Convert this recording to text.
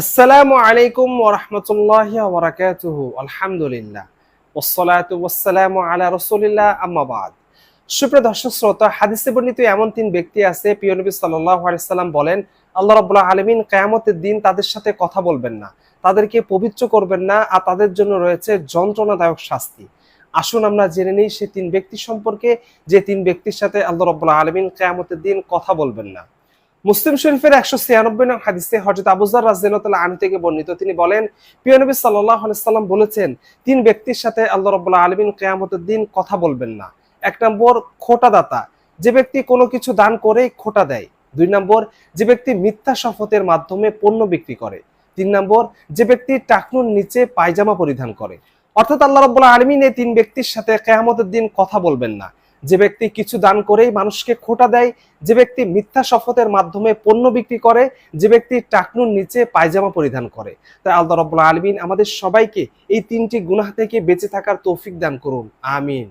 আসসালামু আলাইকুম ওরহমতুল্লাহ ওবরাকাতুহু আলহামদুলিল্লাহ। ওসলাতু আলা সুপ্রিয় দর্শক, শ্রোতা, হাদিসে বর্ণিত এমন তিন ব্যক্তি আছে, প্রিয় নবী বলেন, আল্লাহ আলামিন কিয়ামতের দিন তাদের সাথে কথা বলবেন না। তাদেরকে পবিত্র করবেন না আর তাদের জন্য রয়েছে যন্ত্রণাদায়ক শাস্তি। আসুন আমরা জেনে নিই সে তিন ব্যক্তি সম্পর্কে, যে তিন ব্যক্তির সাথে আল্লাহ রাব্বুল আলামিন কিয়ামতের দিন কথা বলবেন না। মুসলিম শরীফের একশো ছিয়ানব্বই নং হাদিসে হজরত আবুজার রাজিয়াল্লাহ আনু থেকে বর্ণিত, তিনি বলেন, প্রিয় নবী সাল্লাম বলেছেন, তিন ব্যক্তির সাথে আল্লাহ রব্বুল্লাহ আলমিন কেয়ামতের দিন কথা বলবেন না। এক নম্বর, খোটা দাতা। যে ব্যক্তি কোনো কিছু দান করেই খোটা দেয়। দুই নম্বর, যে ব্যক্তি মিথ্যা শপথের মাধ্যমে পণ্য বিক্রি করে। তিন নম্বর, যে ব্যক্তি টাকনুর নিচে পায়জামা পরিধান করে। অর্থাৎ আল্লাহ রব্বুল্লাহ আলমিন এই তিন ব্যক্তির সাথে কেয়ামতের দিন কথা বলবেন না। যে ব্যক্তি কিছু দান করেই মানুষকে খোটা দেয়, যে ব্যক্তি মিথ্যা শপথের মাধ্যমে পণ্য বিক্রি করে, যে ব্যক্তি টাকনুর নিচে পায়জামা পরিধান করে। তাই আল্লাহ রব্বুল আলমিন আমাদের সবাইকে এই তিনটি গুনাহ থেকে বেঁচে থাকার তৌফিক দান করুন। আমিন।